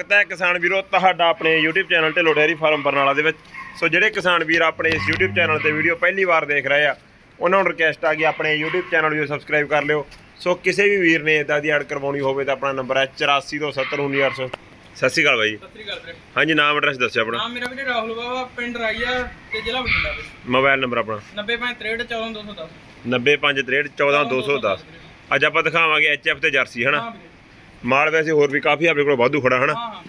ਸਵਾਗਤ ਹੈ ਕਿਸਾਨ ਵੀਰੋ ਤੁਹਾਡਾ ਆਪਣੇ YouTube channel Dhillon dairy farm Barnala ਦੇ ਵਿੱਚ। ਸੋ ਜਿਹੜੇ ਕਿਸਾਨ ਵੀਰ ਆਪਣੇ ਇਸ YouTube ਚੈਨਲ ਤੇ ਵੀਡੀਓ ਪਹਿਲੀ ਵਾਰ ਦੇਖ ਰਹੇ ਆ ਉਹਨਾਂ ਨੂੰ ਰਿਕਵੈਸਟ ਆ ਕਿ ਆਪਣੇ YouTube ਚੈਨਲ ਨੂੰ ਸਬਸਕ੍ਰਾਈਬ ਕਰ ਲਿਓ। ਸੋ ਕਿਸੇ ਵੀ ਵੀਰ ਨੇ ਇਦਾਂ ਦੀ ਐਡ ਕਰਵਾਉਣੀ ਹੋਵੇ ਤਾਂ ਆਪਣਾ ਨੰਬਰ ਹੈ 8427191800 ਸਤਿ ਸ਼੍ਰੀ ਅਕਾਲ ਬਾਈ। ਸਤਿ ਸ੍ਰੀ ਅਕਾਲ ਵੀਰੇ। ਹਾਂਜੀ ਨਾਮ ਐਡਰੈਸ ਦੱਸਿਓ ਆਪਣਾ। ਨਾਮ ਮੇਰਾ ਵੀਰੇ ਰਾਹੁਲ ਬਾਬਾ ਪਿੰਡ ਰਾਈਆ ਤੇ ਜ਼ਿਲ੍ਹਾ ਬਠਿੰਡਾ ਮੋਬਾਈਲ ਨੰਬਰ ਆਪਣਾ। 9063141210 90563141210 ਅੱਜ ਆਪਾਂ ਦਿਖਾਵਾਂਗੇ ਐਚਐਫ ਤੇ ਜਰਸੀ ਹਨਾ? ਮਾਲ ਵੈਸੇ ਹੋਰ ਵੀ ਕਾਫੀ ਆਪਣੇ ਕੋਲ ਵਾਧੂ ਖੜਾ ਹਨਾ? ਹਾਂ ਹਾਂ।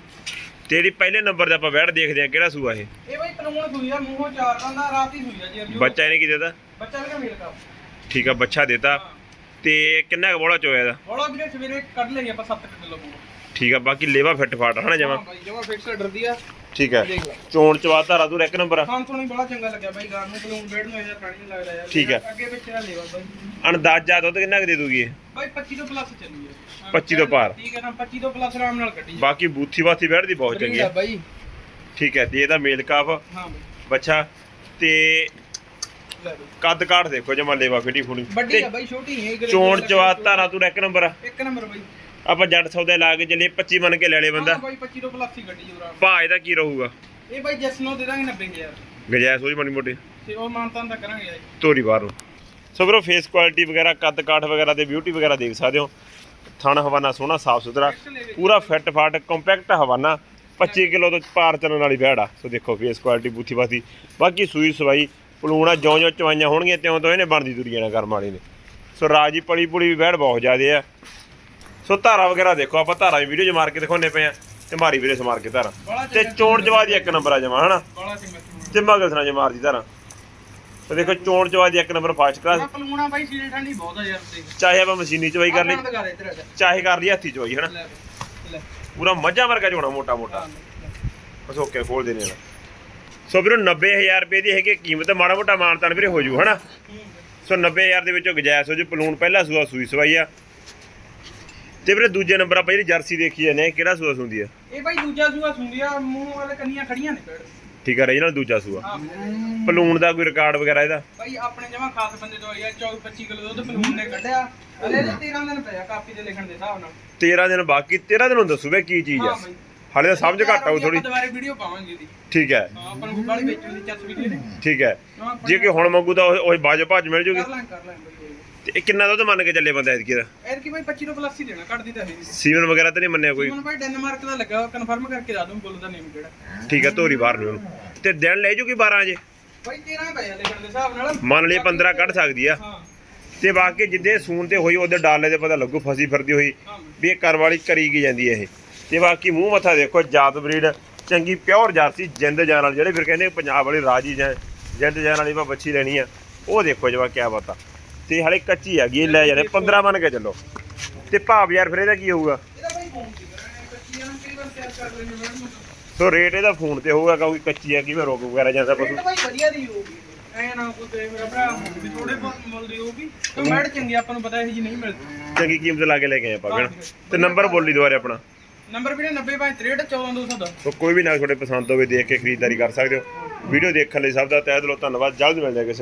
ਤੇ ਜਿਹੜੀ ਪਹਿਲੇ ਨੰਬਰ ਤੇ ਆਪਾਂ ਵੈੜ ਦੇਖਦੇ ਆ ਕਿਹੜਾ ਸੂਆ ਇਹ? ਇਹ ਬਾਈ ਪਲੂਣ ਸੂਈ ਆ ਮੂੰਹੋਂ ਚਾਰ ਦੰਦਾ ਰਾਤ ਹੀ ਸੂਈ ਆ ਜੀ ਅਰਜੂ ਬੱਚਾ ਇਹਨੇ ਕੀ ਦੇਤਾ? ਬੱਚਾ ਵੀਰੇ ਮੇਲ ਦਾ ਠੀਕ ਆ ਬੱਚਾ ਦੇਤਾ। ਤੇ ਕਿੰਨਾ ਕੁ ਬੋਲਾ ਚੋਇਆ ਇਹਦਾ? ਬੋਲਾ ਵੀਰੇ ਸਵੇਰੇ ਕੱਢ ਲਈ ਆਪਾਂ 7 ਕਿਲੋ ਮੂੰਹ। ਠੀਕ ਆ ਬਾਕੀ ਲੇਵਾ ਫਿੱਟ ਫਾਟ ਹਨਾ ਜਮਾ? ਹਾਂ ਬਾਈ ਜਮਾ ਫਿਕਸ ਡਰਦੀ ਆ। ਠੀਕ ਹੈ। ਦੇਖ ਲੈ। ਚੋਣ ਚਵਾ ਧਾਰਾ ਤੂੰ ਇੱਕ ਨੰਬਰ ਆ। ਖਾਣ ਤੋਂ ਨਹੀਂ ਬੜਾ ਚੰਗਾ ਲੱਗਿਆ ਬਾਈ ਗਾਂ ਨੂੰ ਪਲੂਣ ਬੇੜ ਨੂੰ ਇਹਦਾ ਪਾਣੀ ਨਹੀਂ ਲੱਗਦਾ ਯਾਰ। ਠੀਕ ਹੈ। ਅੱਗੇ ਪਿੱਛੇ ਦਾ ਲੇਵਾ ਬਾਈ। ਅੰਦਾਜ਼ਾ ਦੁੱਧ ਕਿੰਨਾ ਕੁ ਦੇ ਦੂਗੀ ਇਹ? ਬਾਈ 25 ਤੋਂ ਪਲੱਸ ਚੱਲੀ ਆ 25 ਤੋਂ ਪਾਰ। ਠੀਕ ਹੈ ਨਾ 25 ਤੋਂ ਪਲੱਸ ਆਰਾਮ ਨਾਲ ਕੱਢੀ ਬਾਕੀ ਬੂਥੀ ਬਾਥੀ ਵੈੜ ਦੀ ਬਹੁਤ ਚੰਗੀ ਆ ਹੈ ਬਾਈ। ਠੀਕ ਹੈ ਤੇ ਇਹਦਾ ਮੇਲ ਕਾਫ। ਹਾਂ ਬਾਈ। ਬੱਚਾ ਤੇ ਲੈ ਬਾਈ। ਕੱਦ ਕਾਠ ਦੇਖੋ ਜਮਾ ਲੇਵਾ ਫਿੱਟੀ ਫੁੱਟੀ ਵੱਡੀ ਆ ਬਾਈ ਛੋਟੀ ਨਹੀਂ ਹੈ ਚੋਣ ਚਵਾ ਧਾਰਾ ਤੂੰ ਇੱਕ ਨੰਬਰ ਆ। ਇੱਕ ਨੰਬਰ ਬਾਈ। ਆਪਾਂ ਜੱਟ ਸੌਦੇ ਲਾ ਕੇ ਚੱਲੇ 25 ਮੰਨ ਕੇ ਲੈ ਲੈ ਬੰਦਾ। ਬਾਈ 25 ਤੋਂ ਪਲੱਸ ਹੀ ਗੱਡੀ ਜੁਰਾ ਭਾਅ ਇਹਦਾ ਕੀ ਰਹੂਗਾ? ਇਹ ਬਾਈ ਜਸਨੋ ਦੇ ਦਾਂਗੇ 90000 ਗਜਾਇਸ ਹੋਈ ਮਣੀ ਮੋਟੀ। ਤੇ ਉਹ ਮਾਨਤਾਂ ਤਾਂ ਕਰਾਂਗੇ ਯਾਰ ਤੋਰੀ ਬਾਹਰ ਨੂੰ। ਸੋ ਵੀਰੋ ਫੇਸ ਕੁਆਲਿਟੀ ਵਗੈਰਾ ਕੱਦ ਕਾਠ ਵਗੈਰਾ ਤੇ ਬਿਊਟੀ ਵਗੈਰਾ ਦੇਖ ਸਕਦੇ ਹੋ। ਥਣ ਹਵਾਨਾ ਸੋਹਣਾ ਸਾਫ਼ ਸੁਥਰਾ ਪੂਰਾ ਫਿੱਟ ਫਾਟ ਕੰਪੈਕਟ ਹਵਾਨਾ। 25 ਕਿਲੋ ਤੋਂ ਪਾਰ ਚੱਲਣ ਵਾਲੀ ਵਹਿੜ ਆ। ਸੋ ਦੇਖੋ ਫੇਸ ਕੁਆਲਿਟੀ ਬੂਥੀ ਬਾਥੀ। ਬਾਕੀ ਸੂਈ ਸਵਾਈ ਪਲੂਣਾ ਜਿਉਂ ਜਿਉਂ ਚਵਾਈਆਂ ਹੋਣਗੀਆਂ ਤਿਉਂ ਤਿਉਂ ਇਹਨੇ ਬਣਦੀ ਦੁਰੀ ਜਾਣਾ ਕਰਮ ਵਾਲੀ ਨੇ। ਸੋ ਰਾਜੀ ਪਲੀ ਪੁਲੀ ਵੀ ਵਹਿੜ ਬਹੁਤ ਜ਼ਿਆਦੇ ਆ। ਸੋ ਧਾਰਾ ਵਗੈਰਾ ਦੇਖੋ ਆਪਾਂ ਧਾਰਾ ਵੀ ਵੀਡੀਓ 'ਚ ਮਾਰ ਕੇ ਦਿਖਾਉਂਦੇ ਪਏ ਆ ਤੇ ਮਾਰੀ ਵੀਰੇ ਸਮਾਰ ਕੇ ਧਾਰਾ। ਤੇ ਚੋਣ ਜਵਾ ਦੀ ਇੱਕ ਨੰਬਰ ਆ ਜਮਾ ਹਨਾ? ਤੇ ਮਗਲ ਸਨਾ ਜੇ ਮਾਰਦੀ ਧਾਰਾ। ਤੇ ਦੇਖੋ ਚੋਣ ਜਵਾ ਦੀ ਇੱਕ ਨੰਬਰ ਫਾਸਟ ਕਲਾਸ ਪਲੂਣਾ ਬਾਈ ਸੀਲ ਠੰਡੀ ਬਹੁਤ ਆ ਯਾਰ ਚਾਹੇ ਆਪਾਂ ਮਸ਼ੀਨੀ ਚਵਾਈ ਕਰ ਲਈ ਚਾਹੇ ਕਰ ਲਈ ਹੱਥੀ ਚਵਾਈ ਹਨਾ? ਪੂਰਾ ਮੱਝਾਂ ਵਰਗਾ ਝੋਣਾ ਮੋਟਾ ਮੋਟਾ। ਬਸ ਓਕੇ ਖੋਲ ਦੇਣੇ ਵਾਲਾ। ਸੋ ਵੀਰੋ 90000 ਰੁਪਏ ਦੀ ਹੈਗੀ ਕੀਮਤ ਮਾੜਾ ਮੋਟਾ ਮਾਨਤਾਨ ਵੀਰੇ ਹੋ ਜੂ ਹਨਾ। ਸੋ 90000 ਦੇ ਵਿੱਚੋਂ ਗਜਾਇਸ ਹੋ ਜੂ ਪਲੂਣ ਪਹਿਲਾ ਸੂਆ ਸੂਈ ਸਵਾਈ ਆ। ਤੇ ਵੀਰੇ ਦੂਜੇ ਨੰਬਰ ਆਪਾਂ ਜਿਹੜੀ ਜਰਸੀ ਦੇਖੀ ਜਾਂਦੇ ਆ ਕਿਹੜਾ ਸੂਆ ਸੁੰਦੀ ਆ? ਇਹ ਬਾਈ ਦੂਜਾ ਸੂਆ ਸੁੰਦੀ ਆ ਮੂੰਹ ਵਾਲੇ ਕੰਨੀਆਂ ਖੜੀਆਂ ਨੇ ਪੇੜ ਠੀਕ ਆ ਰੀਜਨਲ ਦੂਜਾ ਸੂਆ। ਹਾਂ। ਪਲੂਣ ਦਾ ਕੋਈ ਰਿਕਾਰਡ ਵਗੈਰਾ ਇਹਦਾ? ਬਾਈ ਆਪਣੇ ਜਮਾ ਖਾਸ ਬੰਦੇ ਤੋਂ ਆਈ ਆ 24 25 ਕਿਲੋ ਦੁੱਧ ਪਲੂਣ ਨੇ ਕੱਢਿਆ। ਹਲੇ ਤਾਂ 13 ਦਿਨ ਪਿਆ ਕਾਪੀ ਤੇ ਲਿਖਣ ਦੇ ਹਿਸਾਬ ਨਾਲ। 13 ਦਿਨ ਬਾਕੀ 13 ਦਿਨ ਨੂੰ ਦੱਸੂ ਵੇ ਕੀ ਚੀਜ਼ ਆ। ਹਾਂ ਬਾਈ। ਹਾਲੇ ਤਾਂ ਸਮਝ ਘੱਟ ਆਊ ਥੋੜੀ ਆਪਾਂ ਦੁਬਾਰੇ ਵੀਡੀਓ ਪਾਵਾਂਗੇ ਇਹਦੀ। ਠੀਕ ਹੈ। ਹਾਂ ਆਪਾਂ ਨੂੰ ਬਾਲੀ ਵੇਚਣ ਦੀ ਚੱਸ ਵੀਡੀਓ ਨੇ ਠੀਕ ਹੈ। ਜੇ ਕਿ ਹੁਣ ਮੰਗੂ ਤਾਂ ਉਹ ਬਾਜ ਭੱਜ ਮਿਲ ਜੂਗੀ। ਕਰ ਲਾਂ ਕਰ ਲਾਂ ਬਾਈ। ਤੇ ਇਹ ਕਿੰਨਾ ਦੁੱਧ ਮੰਨ ਕੇ ਚੱਲੇ ਬੰਦਾ ਐਤਕੀ ਦਾ? ਐਰ ਕੀ ਬਾਈ 25 ਤੋਂ ਪਲੱਸ ਹੀ ਦੇਣਾ ਘੱਟ ਦੀ ਤਾਂ ਹੈ ਨਹੀਂ ਸੀਵਨ ਵਗੈਰਾ ਤਾਂ ਨਹੀਂ ਮੰਨਿਆ ਕੋਈ? ਹੁਣ ਬਾਈ ਡੈਨਮਾਰਕ ਦਾ ਲੱਗਾ ਕਨਫਰਮ ਕਰਕੇ ਦੱਸ ਦੂੰ ਬੁੱਲ ਦਾ ਨੇਮ ਕਿਹੜਾ। ਠੀਕ ਹੈ ਧੋਰੀ ਬਾਹਰ ਨੂੰ ਉਹਨੂੰ ਤੇ ਦਿਨ ਲੈ ਜੂਗੀ 12 ਜੇ? ਬਾਈ 13 ਪਿਆ ਲਿਖਣ ਦੇ ਹਿਸਾਬ ਨਾਲ। ਮੰਨ ਲਈ 15 ਕੱਢ ਸਕਦੀ ਆ। ਹਾਂ। ਤੇ ਬਾਕੀ ਜਿੱਦੇ ਸੂਨ ਤੇ ਹੋਈ ਉਹਦੇ ਡਾਲੇ ਦੇ ਪਤਾ ਲੱਗੂ ਫਸੀ ਫਿਰਦੀ ਹੋਈ ਹਾਂ। ਵੀ ਇਹ ਘਰ ਵਾਲੀ ਕਰੀ ਕੀ ਜਾਂਦੀ ਹੈ ਇਹ। ਤੇ ਬਾਕੀ ਮੂੰਹ ਮੱਥਾ ਦੇਖੋ ਜਾਤ ਬਰੀਡ ਚੰਗੀ ਪਿਓਰ ਜਰਸੀ ਜਿੰਦ ਜਾਨ ਵਾਲੀ। ਜਿਹੜੇ ਫਿਰ ਕਹਿੰਦੇ ਪੰਜਾਬ ਵਾਲੀ ਰਾਜੀ ਜਾਂ ਜਿੰਦ ਜਾਨ ਵਾਲੀ ਮੈਂ ਬੱਚੀ ਲੈਣੀ ਆ ਉਹ ਦੇਖੋ ਜਵਾ ਕਿਆ ਬਤਾ। ਤੇ ਹਲੇ ਕੱਚੀ ਹੈਗੀ ਇਹ ਲੈ ਜਾਣੇ 15 ਮੰਨ ਕੇ ਚੱਲੋ। ਤੇ ਭਾਵ ਯਾਰ ਫਿਰ ਇਹਦਾ ਕੀ ਹੋਊਗਾ? ਸੋ ਰੇਟ ਇਹਦਾ ਫੋਨ ਤੇ ਹੋਊਗਾ ਕਿਉਂਕਿ ਕੱਚੀ ਹੈ ਕਿਵੇਂ ਰੋਗ ਵਗੈਰਾ ਜਾਂਦਾ ਪਸ਼ੂ। ਵਧੀਆ ਦੀ ਹੋਊਗੀ। ਐ ਨਾ ਕੋਈ ਤੇ ਮੇਰਾ ਭਰਾ ਵੀ ਥੋੜੇ ਬਹੁਤ ਮੁੱਲ ਦੀ ਹੋਊਗੀ ਤੇ ਮੈਡ ਚੰਗੀ ਆਪਾਂ ਨੂੰ ਪਤਾ ਇਹ ਜੀ ਨਹੀਂ ਮਿਲਦੀ। ਚੰਗੀ ਕੀਮਤ ਲਾ ਕੇ ਲੈ ਕੇ ਆਏ ਆਪਾਂ ਹਨਾ ਤੇ ਨੰਬਰ ਬੋਲੀ ਦੁਆਰੇ ਆਪਣਾ। ਨੰਬਰ ਵੀਰੇ 9063141210 ਸੋ ਕੋਈ ਵੀ ਨਾ ਤੁਹਾਡੇ ਪਸੰਦ ਹੋਵੇ ਦੇਖ ਕੇ ਖਰੀਦਦਾਰੀ ਕਰ ਸਕਦੇ ਹੋ। ਵੀਡੀਓ ਦੇਖਣ ਲਈ ਸਭ ਦਾ ਤਹਿ ਦਿਲੋਂ ਧੰਨਵਾਦ ਜਲਦ ਮਿਲ ਜਾਏਗਾ